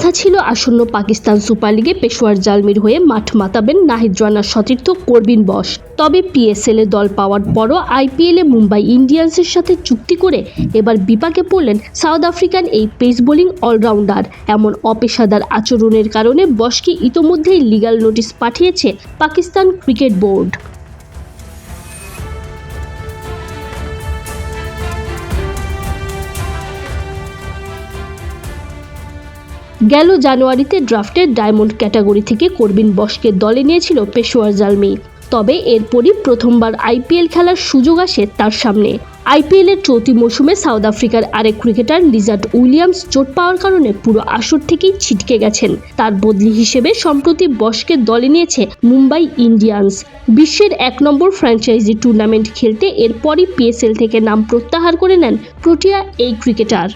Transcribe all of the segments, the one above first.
কথা ছিল আসন্ন পাকিস্তান সুপার লিগে পেশোয়ার জালমির হয়ে মাঠ মাতাবেন নাহিদ সতীর্থ করবিন বস। তবে পিএসএল এ দল পাওয়ার পরও আইপিএল মুম্বাই ইন্ডিয়ান্সের সাথে চুক্তি করে এবার বিপাকে পড়লেন সাউথ আফ্রিকান এই পেস বোলিং অলরাউন্ডার। এমন অপেশাদার আচরণের কারণে বসকে ইতোমধ্যেই লিগ্যাল নোটিশ পাঠিয়েছে পাকিস্তান ক্রিকেট বোর্ড। গেল জানুয়ারিতে ড্রাফটের ডায়মন্ড ক্যাটাগরি থেকে করবিন বসকে দলে নিয়েছিল পেশোয়ার জালমি। তবে এরপরই প্রথমবার আইপিএল খেলার সুযোগ আসে তার সামনে। আইপিএলের চলতি মৌসুমে সাউথ আফ্রিকার আরেক ক্রিকেটার লিজার্ড উইলিয়ামস চোট পাওয়ার কারণে পুরো আসর থেকেই ছিটকে গেছেন। তার বদলি হিসেবে সম্প্রতি বসকে দলে নিয়েছে মুম্বাই ইন্ডিয়ান্স। বিশ্বের এক নম্বর ফ্র্যাঞ্চাইজি টুর্নামেন্ট খেলতে এরপরই পিএসএল থেকে নাম প্রত্যাহার করে নেন প্রোটিয়া এই ক্রিকেটার।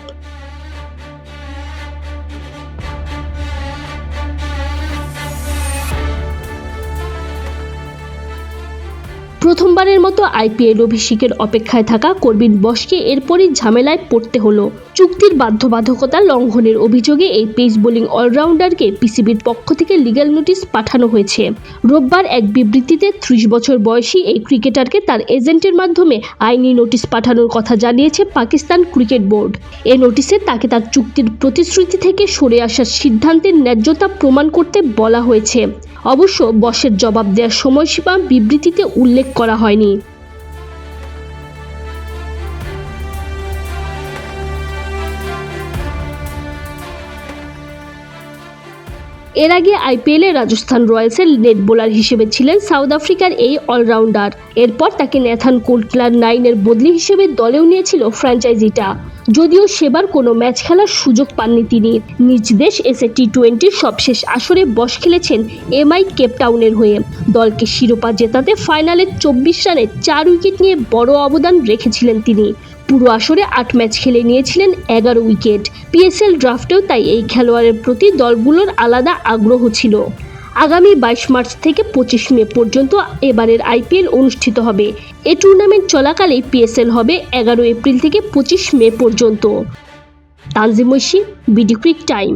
প্রথমবারের মতো আইপিএল অভিষেকের অপেক্ষায় থাকা করবিন বসকে এরপরই ঝামেলায় পড়তে হলো। চুক্তির বাধ্যবাধকতা লঙ্ঘনের অভিযোগে এই পেস বোলিং অলরাউন্ডারকে পিসিবির পক্ষ থেকে লিগ্যাল নোটিশ পাঠানো হয়েছে। রোববার এক বিবৃতিতে ত্রিশ বছর বয়সী এই ক্রিকেটারকে তার এজেন্টের মাধ্যমে আইনি নোটিশ পাঠানোর কথা জানিয়েছে পাকিস্তান ক্রিকেট বোর্ড। এ নোটিশে তাকে তার চুক্তির প্রতিশ্রুতি থেকে সরে আসার সিদ্ধান্তের ন্যায্যতা প্রমাণ করতে বলা হয়েছে। অবশ্য বসের জবাব দেওয়ার সময়সীমা বিবৃতিতে উল্লেখ করা হয়নি। এর আগে আইপিএলে রাজস্থান রয়্যালসের নেট বোলার হিসেবে ছিলেন সাউথ আফ্রিকার এই অলরাউন্ডার। এরপর তাকে ন্যাথান কোল্টলার নাইনের বদলি হিসেবে দলেও নিয়েছিল ফ্র্যাঞ্চাইজিটা। যদিও সেবার কোনো ম্যাচ খেলার সুযোগ পাননি তিনি। নিজ দেশ এসে টি টোয়েন্টির সবশেষ আসরে বস খেলেছেন এমআই কেপটাউনের হয়ে। দলকে শিরোপা জেতাতে ফাইনালে চব্বিশ রানে চার উইকেট নিয়ে বড় অবদান রেখেছিলেন তিনি। পুরো আসরে আট ম্যাচ খেলে নিয়েছিলেন এগারো উইকেট। পিএসএল ড্রাফটেও তাই এই খেলোয়াড়ের প্রতি দলগুলোর আলাদা আগ্রহ ছিল। আগামী বাইশ মার্চ থেকে পঁচিশ মে পর্যন্ত এবারের আইপিএল অনুষ্ঠিত হবে। এ টুর্নামেন্ট চলাকালে পিএসএল হবে এগারো এপ্রিল থেকে পঁচিশ মে পর্যন্ত। Tanzim BD crick time.